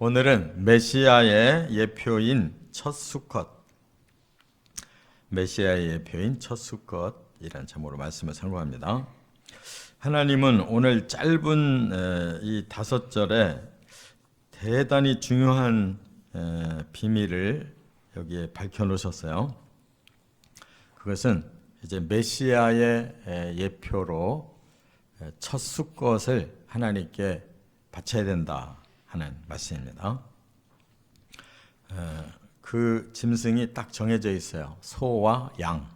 오늘은 메시아의 예표인 첫 수컷, 메시아의 예표인 첫 수컷이라는 제목으로 말씀을 선고합니다. 하나님은 오늘 짧은 에, 이 다섯 절에 대단히 중요한 에, 비밀을 여기에 밝혀 놓으셨어요. 그것은 이제 메시아의 에, 예표로 에, 첫 수컷을 하나님께 바쳐야 된다 하는 말씀입니다. 에, 그 짐승이 딱 정해져 있어요. 소와 양.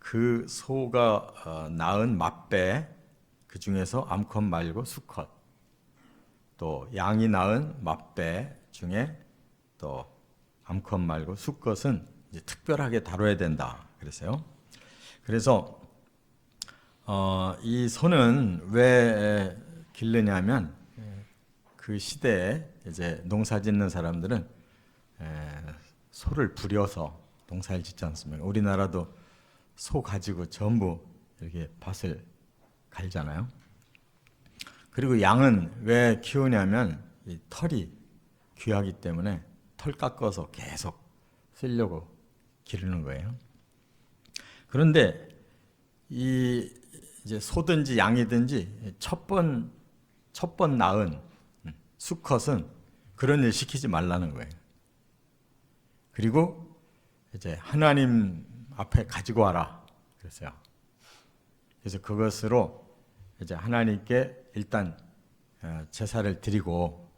그 소가 어, 낳은 맏배 그 중에서 암컷 말고 수컷. 또 양이 낳은 맏배 중에 또 암컷 말고 수컷은 특별하게 다뤄야 된다. 그랬어요. 그래서 어, 이 소는 왜 기르냐면 그 시대에 이제 농사 짓는 사람들은 에, 소를 부려서 농사를 짓지 않습니까? 우리나라도 소 가지고 전부 이렇게 밭을 갈잖아요. 그리고 양은 왜 키우냐면 이 털이 귀하기 때문에 털 깎아서 계속 쓰려고 기르는 거예요. 그런데 이 이제 소든지 양이든지 첫번첫번 낳은 수컷은 그런 일 시키지 말라는 거예요. 그리고 이제 하나님 앞에 가지고 와라 그랬어요. 그래서 그것으로 이제 하나님께 일단 어, 제사를 드리고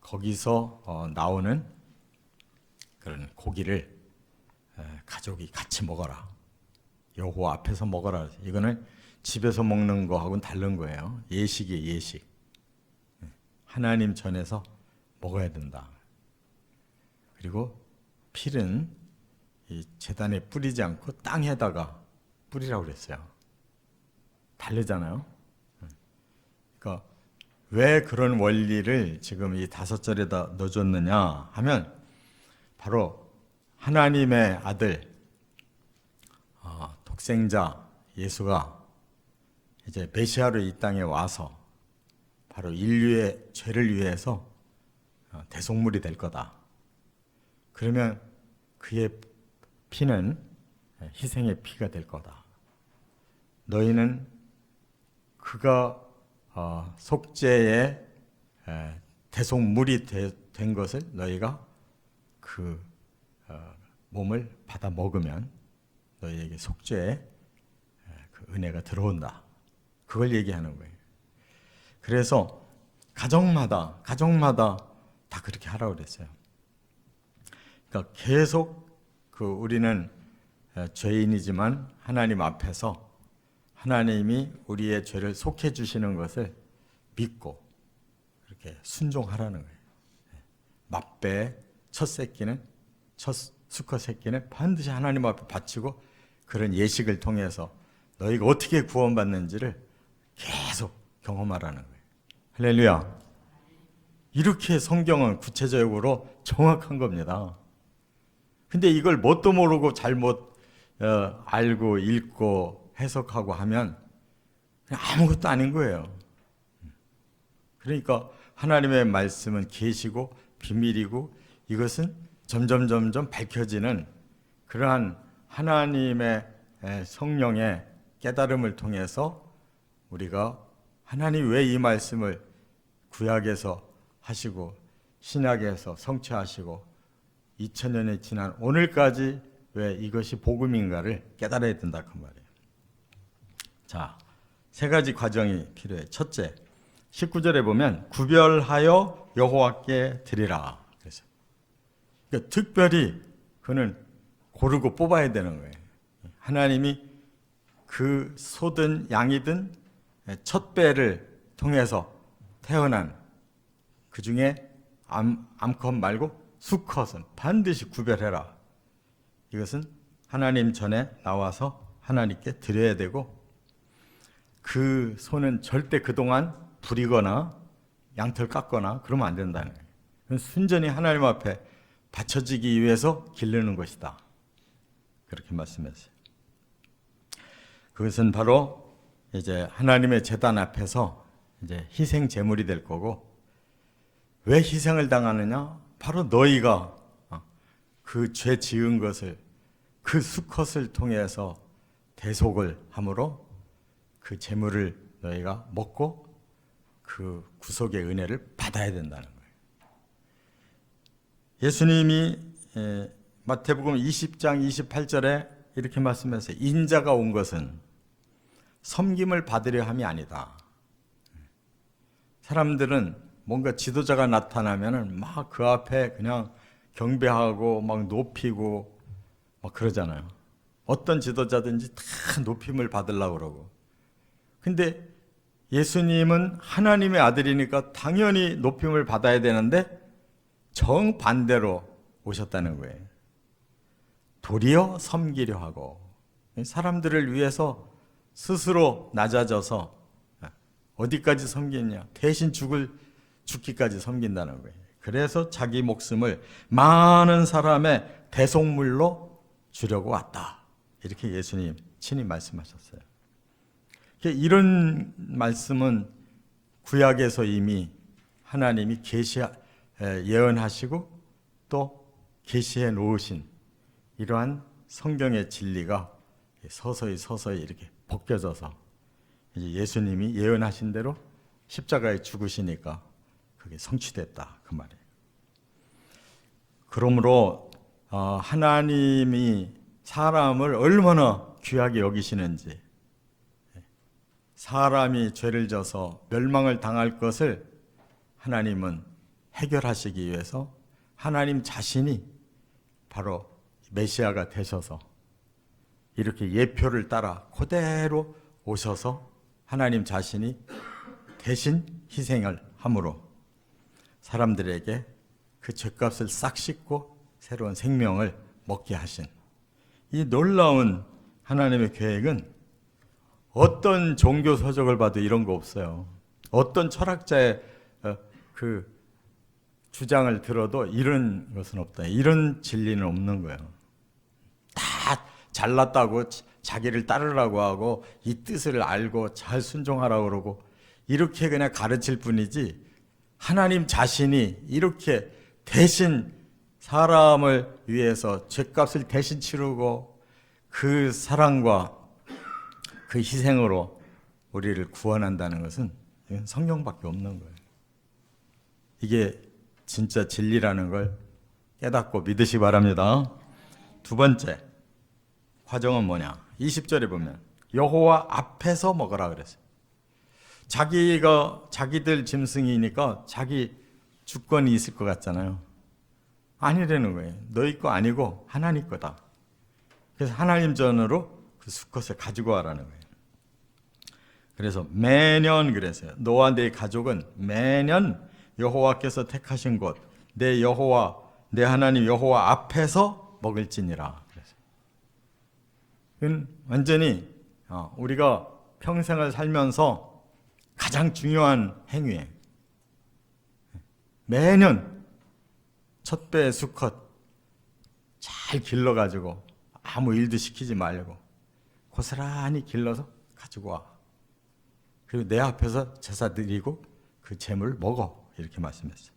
거기서 어, 나오는 그런 고기를 어, 가족이 같이 먹어라. 여호와 앞에서 먹어라. 이거는 집에서 먹는 거하고는 다른 거예요. 예식이 예식. 하나님 전에서 먹어야 된다. 그리고 필은 이 재단에 뿌리지 않고 땅에다가 뿌리라고 그랬어요. 다르잖아요. 그러니까 왜 그런 원리를 지금 이 다섯 절에다 넣어줬느냐 하면 바로 하나님의 아들 어, 독생자 예수가 이제 메시아로 이 땅에 와서 바로 인류의 죄를 위해서 어, 대속물이 될 거다. 그러면 그의 피는 희생의 피가 될 거다. 너희는 그가 어, 속죄의 대속물이 된 것을 너희가 그 어, 몸을 받아 먹으면 너희에게 속죄의 그 은혜가 들어온다. 그걸 얘기하는 거예요. 그래서 가정마다 가정마다 다 그렇게 하라고 그랬어요. 그러니까 계속 그 우리는 죄인이지만 하나님 앞에서 하나님이 우리의 죄를 속해 주시는 것을 믿고 이렇게 순종하라는 거예요. 맞배 첫 새끼는 첫 수컷 새끼는 반드시 하나님 앞에 바치고 그런 예식을 통해서 너희가 어떻게 구원받는지를 계속 경험하라는 거예요. 할렐루야. 이렇게 성경은 구체적으로 정확한 겁니다. 근데 이걸 뭣도 모르고 잘못 어, 알고 읽고 해석하고 하면 아무것도 아닌 거예요. 그러니까 하나님의 말씀은 계시고 비밀이고 이것은 점점 점점 밝혀지는 그러한 하나님의 성령의 깨달음을 통해서 우리가 하나님 왜 이 말씀을 구약에서 하시고 신약에서 성취하시고 2000년이 지난 오늘까지 왜 이것이 복음인가를 깨달아야 된다 그 말이에요. 자, 세 가지 과정이 필요해. 첫째, 19절에 보면 구별하여 여호와께 드리라. 그래서 그러니까 특별히 그는 고르고 뽑아야 되는 거예요. 하나님이 그 소든 양이든 첫 배를 통해서 태어난 그 중에 암, 암컷 말고 수컷은 반드시 구별해라. 이것은 하나님 전에 나와서 하나님께 드려야 되고 그 소는 절대 그동안 부리거나 양털 깎거나 그러면 안 된다는 거예요. 순전히 하나님 앞에 바쳐지기 위해서 기르는 것이다. 그렇게 말씀했어요. 그것은 바로 이제 하나님의 재단 앞에서 이제 희생 제물이 될 거고 왜 희생을 당하느냐? 바로 너희가 그 죄 지은 것을 그 수컷을 통해서 대속을 함으로 그 재물을 너희가 먹고 그 구속의 은혜를 받아야 된다는 거예요. 예수님이 에, 마태복음 20장 28절에 이렇게 말씀하세요. 인자가 온 것은 섬김을 받으려 함이 아니다. 사람들은 뭔가 지도자가 나타나면은 막 그 앞에 그냥 경배하고 막 높이고 막 그러잖아요. 어떤 지도자든지 다 높임을 받으려고 그러고. 근데 예수님은 하나님의 아들이니까 당연히 높임을 받아야 되는데 정반대로 오셨다는 거예요. 도리어 섬기려 하고 사람들을 위해서 스스로 낮아져서 어디까지 섬기냐? 대신 죽을 죽기까지 섬긴다는 거예요. 그래서 자기 목숨을 많은 사람의 대속물로 주려고 왔다. 이렇게 예수님 친히 말씀하셨어요. 이런 말씀은 구약에서 이미 하나님이 계시 예언하시고 또 계시해 놓으신 이러한 성경의 진리가 서서히 서서히 이렇게 벗겨져서 이제 예수님이 예언하신 대로 십자가에 죽으시니까 그게 성취됐다 그 말이에요. 그러므로 어, 하나님이 사람을 얼마나 귀하게 여기시는지 사람이 죄를 져서 멸망을 당할 것을 하나님은 해결하시기 위해서 하나님 자신이 바로 메시아가 되셔서 이렇게 예표를 따라 그대로 오셔서 하나님 자신이 대신 희생을 함으로 사람들에게 그 죄값을 싹 씻고 새로운 생명을 먹게 하신 이 놀라운 하나님의 계획은 어떤 종교 서적을 봐도 이런 거 없어요. 어떤 철학자의 어, 그 주장을 들어도 이런 것은 없다. 이런 진리는 없는 거예요. 다 잘났다고 자기를 따르라고 하고 이 뜻을 알고 잘 순종하라고 그러고 이렇게 그냥 가르칠 뿐이지 하나님 자신이 이렇게 대신 사람을 위해서 죄값을 대신 치르고 그 사랑과 그 희생으로 우리를 구원한다는 것은 성경밖에 없는 거예요. 이게 진짜 진리라는 걸 깨닫고 믿으시 바랍니다. 두 번째 과정은 뭐냐? 20절에 보면 여호와 앞에서 먹으라 그랬어요. 자기가 자기들 짐승이니까 자기 주권이 있을 것 같잖아요. 아니라는 거예요. 너희 거 아니고 하나님 거다. 그래서 하나님 전으로 그 수컷을 가지고 와라는 거예요. 그래서 매년 그랬어요. 너와 내 가족은 매년 여호와께서 택하신 곳, 내 여호와, 내 하나님 여호와 앞에서 먹을지니라. 그래서 완전히 어, 우리가 평생을 살면서 가장 중요한 행위에 매년 첫 배의 수컷 잘 길러가지고 아무 일도 시키지 말고 고스란히 길러서 가지고 와. 그리고 내 앞에서 제사 드리고 그 재물 먹어. 이렇게 말씀했어요.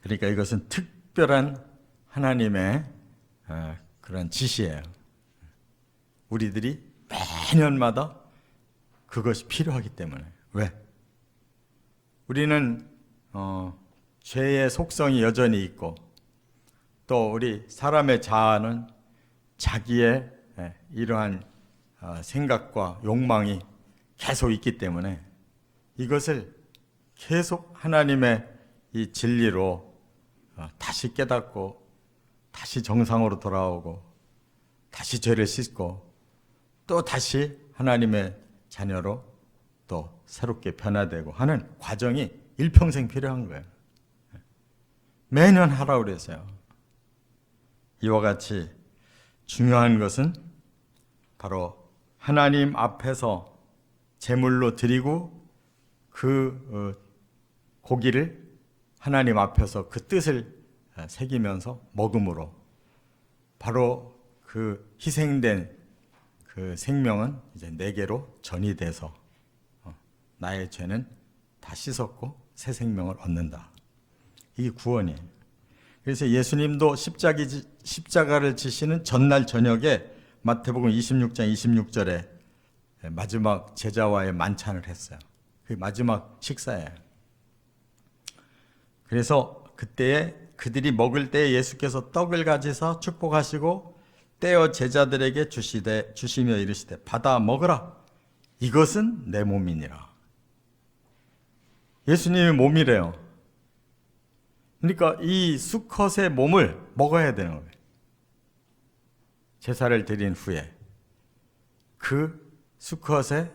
그러니까 이것은 특별한 하나님의 어, 그런 지시예요. 우리들이 매년마다 그것이 필요하기 때문에. 왜? 우리는 어, 죄의 속성이 여전히 있고 또 우리 사람의 자아는 자기의 예, 이러한 어, 생각과 욕망이 계속 있기 때문에 이것을 계속 하나님의 이 진리로 어, 다시 깨닫고 다시 정상으로 돌아오고 다시 죄를 씻고 또 다시 하나님의 자녀로 또 새롭게 변화되고 하는 과정이 일평생 필요한 거예요. 매년 하라고 그랬어요. 이와 같이 중요한 것은 바로 하나님 앞에서 제물로 드리고 그 어, 고기를 하나님 앞에서 그 뜻을 새기면서 먹음으로 바로 그 희생된 그 생명은 이제 내게로 전이 돼서 어, 나의 죄는 다 씻었고 새 생명을 얻는다. 이게 구원이에요. 그래서 예수님도 십자기, 십자가를 지시는 전날 저녁에 마태복음 26장 26절에 마지막 제자와의 만찬을 했어요. 그 마지막 식사예요. 그래서 그때에 그들이 먹을 때 예수께서 떡을 가지사 축복하시고 떼어 제자들에게 주시되 주시며 이르시되 받아 먹으라 이것은 내 몸이니라. 예수님의 몸이래요. 그러니까 이 수컷의 몸을 먹어야 되는 거예요. 제사를 드린 후에 그 수컷의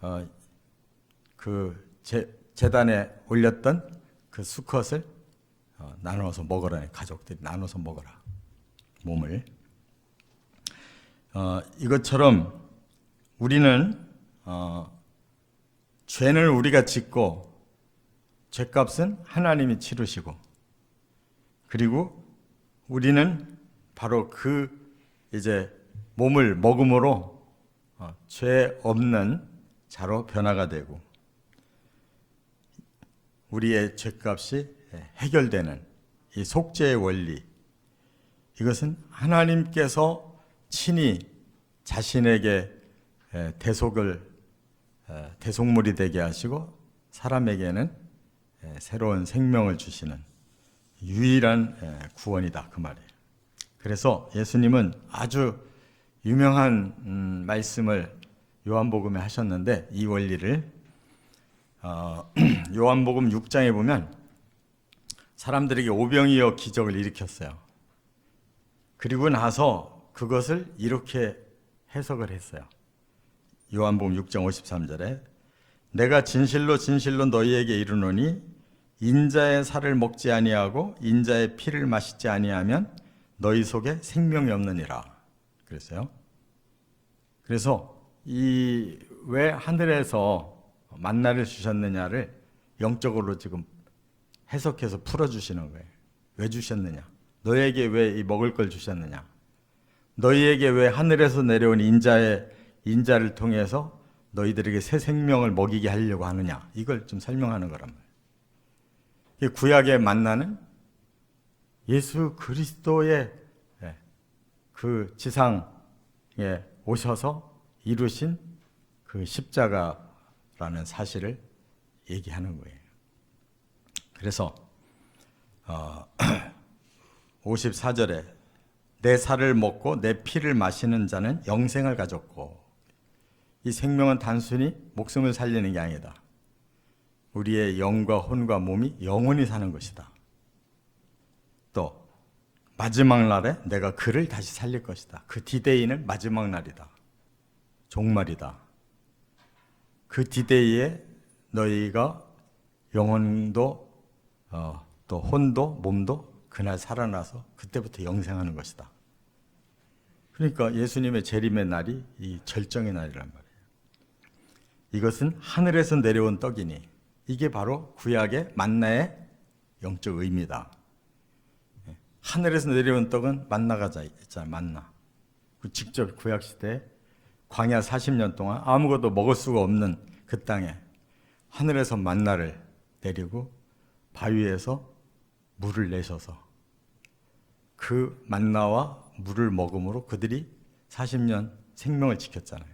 어, 그 제, 재단에 올렸던 그 수컷을 어, 나누어서 먹으라 가족들이 나눠서 먹어라 몸을. 어, 이것처럼 우리는 어, 죄는 우리가 짓고 죄값은 하나님이 치르시고 그리고 우리는 바로 그 이제 몸을 먹음으로 어, 죄 없는 자로 변화가 되고 우리의 죄값이 해결되는 이 속죄의 원리 이것은 하나님께서 친히 자신에게 에, 대속을 에, 대속물이 되게 하시고 사람에게는 에, 새로운 생명을 주시는 유일한 에, 구원이다 그 말이에요. 그래서 예수님은 아주 유명한 음, 말씀을 요한복음에 하셨는데 이 원리를 어, 요한복음 6장에 보면 사람들에게 오병이어 기적을 일으켰어요. 그리고 나서 그것을 이렇게 해석을 했어요. 요한복음 6장 53절에 내가 진실로 진실로 너희에게 이르노니 인자의 살을 먹지 아니하고 인자의 피를 마시지 아니하면 너희 속에 생명이 없느니라. 그랬어요. 그래서 이 왜 하늘에서 만나를 주셨느냐를 영적으로 지금 해석해서 풀어 주시는 거예요. 왜 주셨느냐? 너에게 왜 이 먹을 걸 주셨느냐? 너희에게 왜 하늘에서 내려온 인자의 인자를 통해서 너희들에게 새 생명을 먹이게 하려고 하느냐? 이걸 좀 설명하는 거란 말이에요. 구약의 만나는 예수 그리스도의 예, 그 지상에 오셔서 이루신 그 십자가라는 사실을 얘기하는 거예요. 그래서 어, 54절에 내 살을 먹고 내 피를 마시는 자는 영생을 가졌고 이 생명은 단순히 목숨을 살리는 게 아니다. 우리의 영과 혼과 몸이 영원히 사는 것이다. 또 마지막 날에 내가 그를 다시 살릴 것이다. 그 디데이는 마지막 날이다. 종말이다. 그 디데이에 너희가 영혼도 어, 또 혼도 몸도 그날 살아나서 그때부터 영생하는 것이다. 그러니까 예수님의 재림의 날이 이 절정의 날이란 말이에요. 이것은 하늘에서 내려온 떡이니 이게 바로 구약의 만나의 영적 의미다. 예, 하늘에서 내려온 떡은 만나가 있잖아요. 만나. 그 직접 구약 시대에 광야 40년 동안 아무것도 먹을 수가 없는 그 땅에 하늘에서 만나를 내리고 바위에서 물을 내셔서 그 만나와 물을 먹음으로 그들이 40년 생명을 지켰잖아요.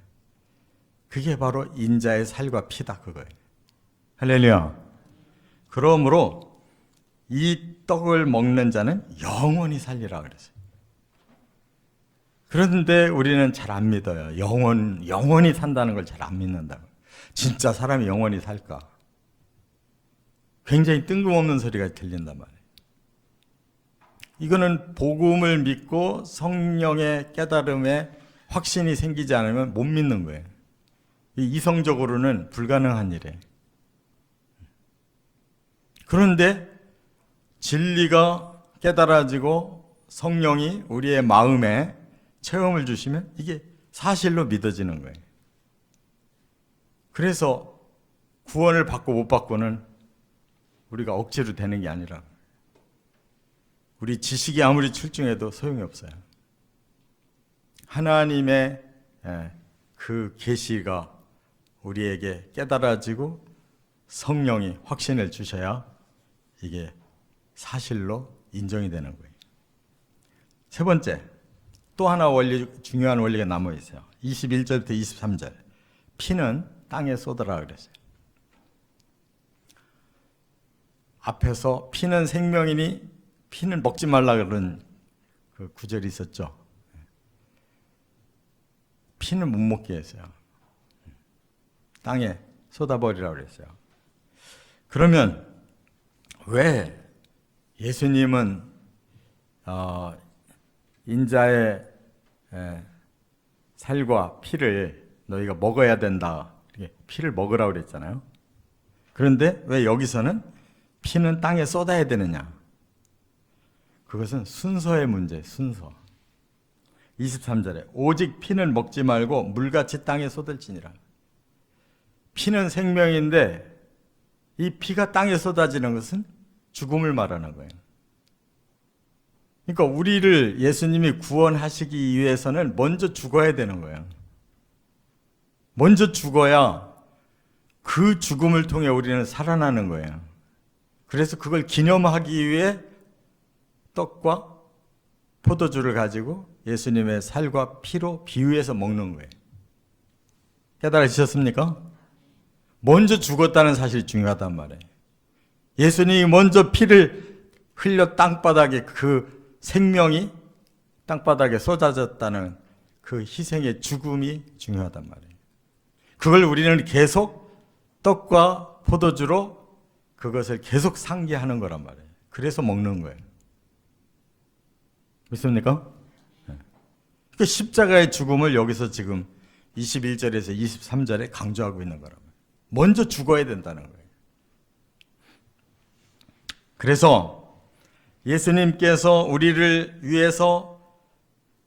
그게 바로 인자의 살과 피다 그거예요. 할렐루야. 그러므로 이 떡을 먹는 자는 영원히 살리라 그랬어요. 그런데 우리는 잘 안 믿어요. 영원, 영원히 산다는 걸 잘 안 믿는다고. 진짜 사람이 영원히 살까? 굉장히 뜬금없는 소리가 들린단 말이에요. 이거는 복음을 믿고 성령의 깨달음에 확신이 생기지 않으면 못 믿는 거예요. 이성적으로는 불가능한 일이에요. 그런데 진리가 깨달아지고 성령이 우리의 마음에 체험을 주시면 이게 사실로 믿어지는 거예요. 그래서 구원을 받고 못 받고는 우리가 억지로 되는 게 아니라 우리 지식이 아무리 출중해도 소용이 없어요. 하나님의 예, 그 계시가 우리에게 깨달아지고 성령이 확신을 주셔야 이게 사실로 인정이 되는 거예요. 세 번째, 또 하나 원리, 중요한 원리가 남아 있어요. 21절부터 23절. 피는 땅에 쏟아라 그랬어요. 앞에서 피는 생명이니 피는 먹지 말라 그런 그 구절이 있었죠. 피는 못 먹게 했어요. 땅에 쏟아버리라고 그랬어요. 그러면 왜 예수님은 어, 인자의 에, 살과 피를 너희가 먹어야 된다. 피를 먹으라고 그랬잖아요. 그런데 왜 여기서는 피는 땅에 쏟아야 되느냐? 그것은 순서의 문제, 순서. 23절에 오직 피는 먹지 말고 물같이 땅에 쏟을지니라. 피는 생명인데 이 피가 땅에 쏟아지는 것은 죽음을 말하는 거예요. 그러니까 우리를 예수님이 구원하시기 위해서는 먼저 죽어야 되는 거예요. 먼저 죽어야 그 죽음을 통해 우리는 살아나는 거예요. 그래서 그걸 기념하기 위해 떡과 포도주를 가지고 예수님의 살과 피로 비유해서 먹는 거예요. 깨달으셨습니까? 먼저 죽었다는 사실이 중요하단 말이에요. 예수님이 먼저 피를 흘려 땅바닥에 그 생명이 땅바닥에 쏟아졌다는 그 희생의 죽음이 중요하단 말이에요. 그걸 우리는 계속 떡과 포도주로 그것을 계속 상기하는 거란 말이에요. 그래서 먹는 거예요. 믿습니까? 네. 그 십자가의 죽음을 여기서 지금 21절에서 23절에 강조하고 있는 말이에요. 먼저 죽어야 된다는 거예요. 그래서 예수님께서 우리를 위해서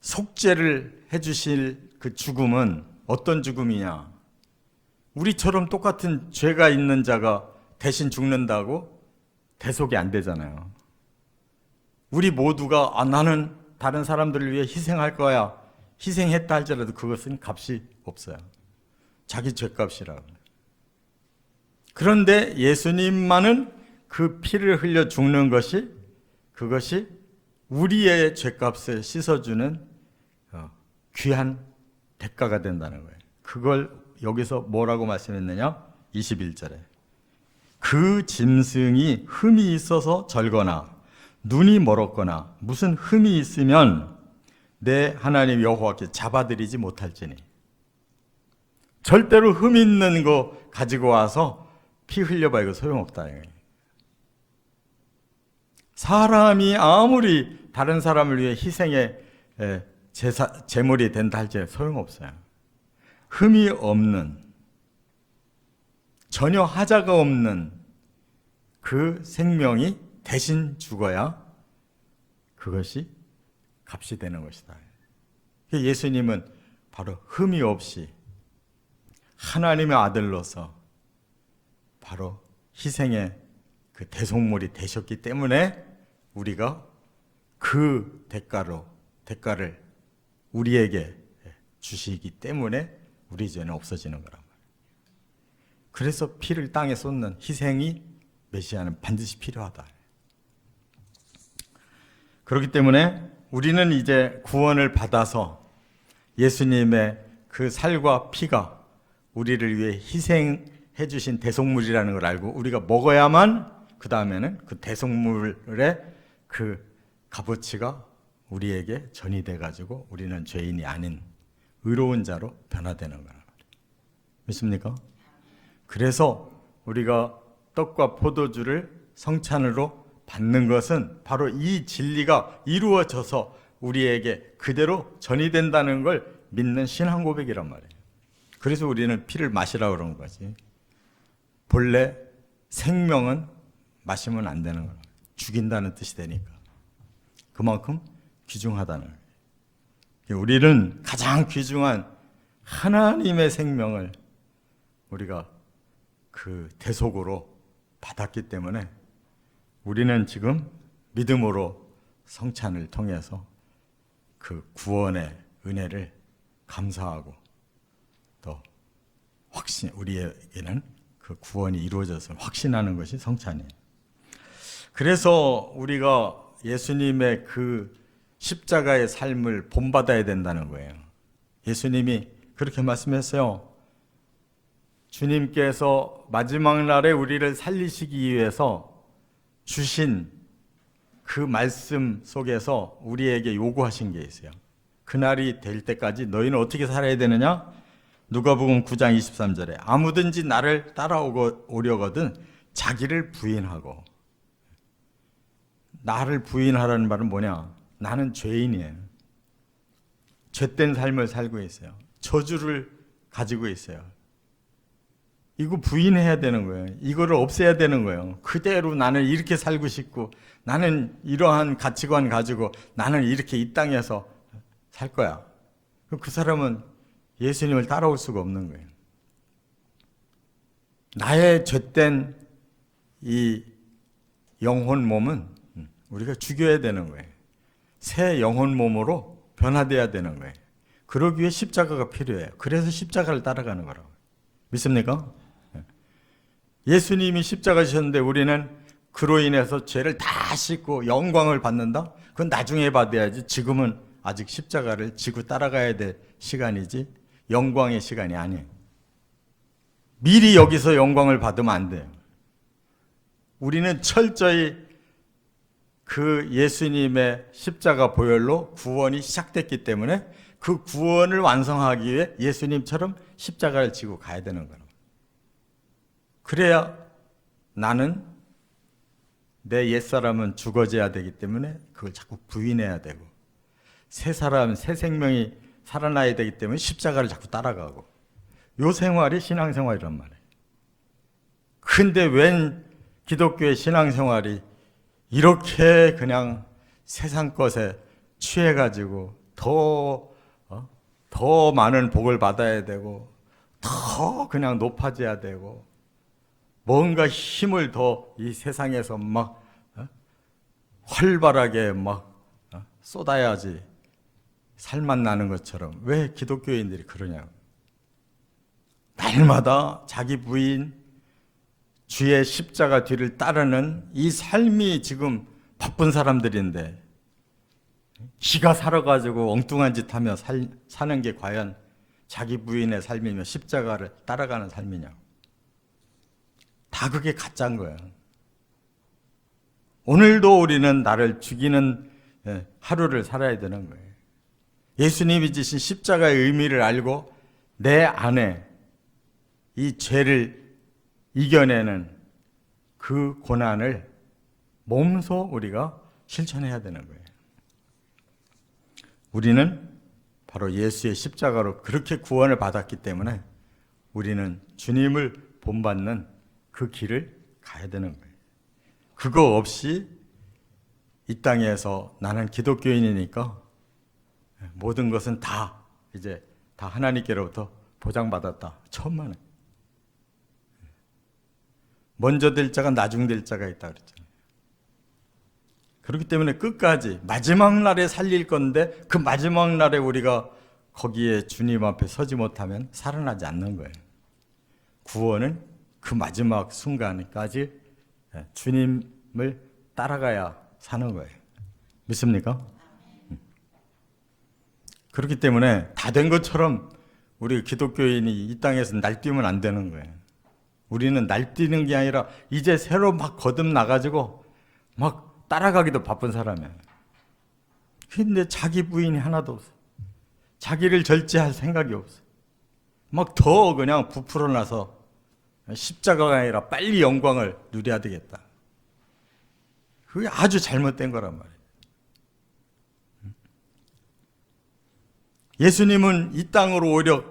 속죄를 해주실 그 죽음은 어떤 죽음이냐? 우리처럼 똑같은 죄가 있는 자가 대신 죽는다고 대속이 안 되잖아요. 우리 모두가 아, 나는 다른 사람들을 위해 희생할 거야. 희생했다 할지라도 그것은 값이 없어요. 자기 죄값이라고. 그런데 예수님만은 그 피를 흘려 죽는 것이 그것이 우리의 죄값을 씻어주는 어, 귀한 대가가 된다는 거예요. 그걸 여기서 뭐라고 말씀했느냐? 21절에. 그 짐승이 흠이 있어서 절거나 눈이 멀었거나 무슨 흠이 있으면 내 하나님 여호와께 잡아들이지 못할지니 절대로 흠 있는 거 가지고 와서 피 흘려봐 이거 소용없다. 사람이 아무리 다른 사람을 위해 희생의 제사, 제물이 된다 할지 소용없어요. 흠이 없는 전혀 하자가 없는 그 생명이 대신 죽어야 그것이 값이 되는 것이다. 예수님은 바로 흠이 없이 하나님의 아들로서 바로 희생의 그 대속물이 되셨기 때문에 우리가 그 대가로 대가를 우리에게 주시기 때문에 우리 죄는 없어지는 거란 말이에요. 그래서 피를 땅에 쏟는 희생이 메시아는 반드시 필요하다. 그렇기 때문에 우리는 이제 구원을 받아서 예수님의 그 살과 피가 우리를 위해 희생해 주신 대속물이라는 걸 알고 우리가 먹어야만 그 다음에는 그 대속물의 그 값어치가 우리에게 전이돼 가지고 우리는 죄인이 아닌 의로운 자로 변화되는 거라. 믿습니까? 그래서 우리가 떡과 포도주를 성찬으로 받는 것은 바로 이 진리가 이루어져서 우리에게 그대로 전이 된다는 걸 믿는 신앙 고백이란 말이에요. 그래서 우리는 피를 마시라 그런 거지. 본래 생명은 마시면 안 되는 거야. 죽인다는 뜻이 되니까. 그만큼 귀중하다는 거예요. 우리는 가장 귀중한 하나님의 생명을 우리가 그 대속으로 받았기 때문에 우리는 지금 믿음으로 성찬을 통해서 그 구원의 은혜를 감사하고 또 확신 우리에게는 그 구원이 이루어져서 확신하는 것이 성찬이에요. 그래서 우리가 예수님의 그 십자가의 삶을 본받아야 된다는 거예요. 예수님이 그렇게 말씀했어요. 주님께서 마지막 날에 우리를 살리시기 위해서 주신 그 말씀 속에서 우리에게 요구하신 게 있어요. 그날이 될 때까지 너희는 어떻게 살아야 되느냐? 누가복음 9장 23절에 아무든지 나를 따라오려거든 자기를 부인하고 나를 부인하라는 말은 뭐냐? 나는 죄인이에요. 죄된 삶을 살고 있어요. 저주를 가지고 있어요. 이거 부인해야 되는 거예요. 이거를 없애야 되는 거예요. 그대로 나는 이렇게 살고 싶고 나는 이러한 가치관 가지고 나는 이렇게 이 땅에서 살 거야. 그 사람은 예수님을 따라올 수가 없는 거예요. 나의 죄된 이 영혼 몸은 우리가 죽여야 되는 거예요. 새 영혼 몸으로 변화돼야 되는 거예요. 그러기 위해 십자가가 필요해요. 그래서 십자가를 따라가는 거라고. 믿습니까? 예수님이 십자가 지셨는데 우리는 그로 인해서 죄를 다 씻고 영광을 받는다? 그건 나중에 받아야지. 지금은 아직 십자가를 지고 따라가야 될 시간이지 영광의 시간이 아니에요. 미리 여기서 영광을 받으면 안 돼요. 우리는 철저히 그 예수님의 십자가 보혈로 구원이 시작됐기 때문에 그 구원을 완성하기 위해 예수님처럼 십자가를 지고 가야 되는 거예요. 그래야 나는 내 옛사람은 죽어져야 되기 때문에 그걸 자꾸 부인해야 되고 새 사람, 새 생명이 살아나야 되기 때문에 십자가를 자꾸 따라가고 요 생활이 신앙생활이란 말이에요. 근데 웬 기독교의 신앙생활이 이렇게 그냥 세상 것에 취해가지고 더, 어? 더 많은 복을 받아야 되고 더 그냥 높아져야 되고 뭔가 힘을 더 이 세상에서 막 어? 활발하게 막 어? 쏟아야지 살만 나는 것처럼 왜 기독교인들이 그러냐고. 날마다 자기 부인 주의 십자가 뒤를 따르는 이 삶이 지금 바쁜 사람들인데 기가 살아가지고 엉뚱한 짓 하며 살, 사는 게 과연 자기 부인의 삶이며 십자가를 따라가는 삶이냐고. 다 그게 가짜인 거예요. 오늘도 우리는 나를 죽이는 예, 하루를 살아야 되는 거예요. 예수님이 지신 십자가의 의미를 알고 내 안에 이 죄를 이겨내는 그 고난을 몸소 우리가 실천해야 되는 거예요. 우리는 바로 예수의 십자가로 그렇게 구원을 받았기 때문에 우리는 주님을 본받는 그 길을 가야 되는 거예요. 그거 없이 이 땅에서 나는 기독교인이니까 모든 것은 다 이제 다 하나님께로부터 보장받았다. 천만에. 먼저 될 자가 나중 될 자가 있다 그랬잖아요. 그렇기 때문에 끝까지 마지막 날에 살릴 건데 그 마지막 날에 우리가 거기에 주님 앞에 서지 못하면 살아나지 않는 거예요. 구원은 그 마지막 순간까지 주님을 따라가야 사는 거예요. 믿습니까? 음. 그렇기 때문에 다 된 것처럼 우리 기독교인이 이 땅에서 날뛰면 안 되는 거예요. 우리는 날뛰는 게 아니라 이제 새로 막 거듭 나가지고 막 따라가기도 바쁜 사람이에요. 근데 자기 부인이 하나도 없어. 자기를 절제할 생각이 없어. 막 더 그냥 부풀어 나서 십자가가 아니라 빨리 영광을 누려야 되겠다. 그게 아주 잘못된 거란 말이에요. 예수님은 이 땅으로 오히려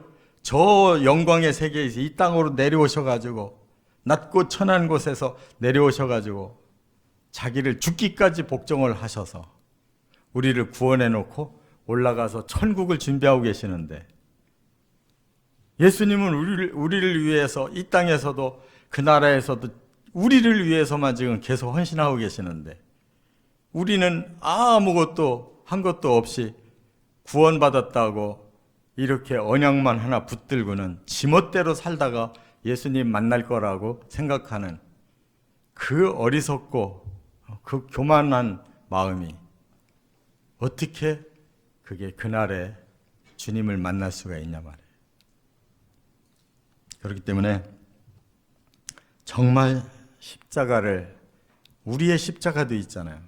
저 영광의 세계에서 이 땅으로 내려오셔가지고 낮고 천한 곳에서 내려오셔가지고 자기를 죽기까지 복종을 하셔서 우리를 구원해 놓고 올라가서 천국을 준비하고 계시는데 예수님은 우리를, 우리를 위해서 이 땅에서도 그 나라에서도 우리를 위해서만 지금 계속 헌신하고 계시는데 우리는 아무것도 한 것도 없이 구원받았다고 이렇게 언약만 하나 붙들고는 지멋대로 살다가 예수님 만날 거라고 생각하는 그 어리석고 그 교만한 마음이 어떻게 그게 그날에 주님을 만날 수가 있냐 말이에요. 그렇기 때문에 정말 십자가를 우리의 십자가도 있잖아요.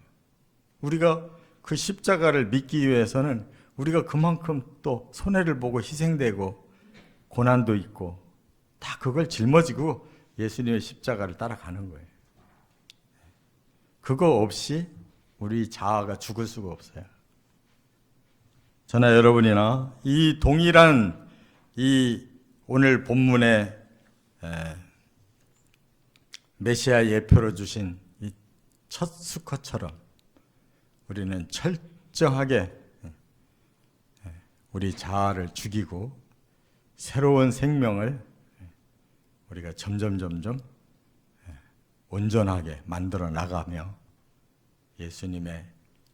우리가 그 십자가를 믿기 위해서는 우리가 그만큼 또 손해를 보고 희생되고 고난도 있고 다 그걸 짊어지고 예수님의 십자가를 따라가는 거예요. 그거 없이 우리 자아가 죽을 수가 없어요. 저나 여러분이나 이 동일한 이 오늘 본문의 에, 메시아 예표로 주신 이 첫 수컷처럼 우리는 철저하게 우리 자아를 죽이고 새로운 생명을 우리가 점점 점점 온전하게 만들어 나가며 예수님의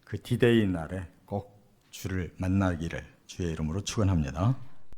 그 디데이 날에 꼭 주를 만나기를 주의 이름으로 축원합니다.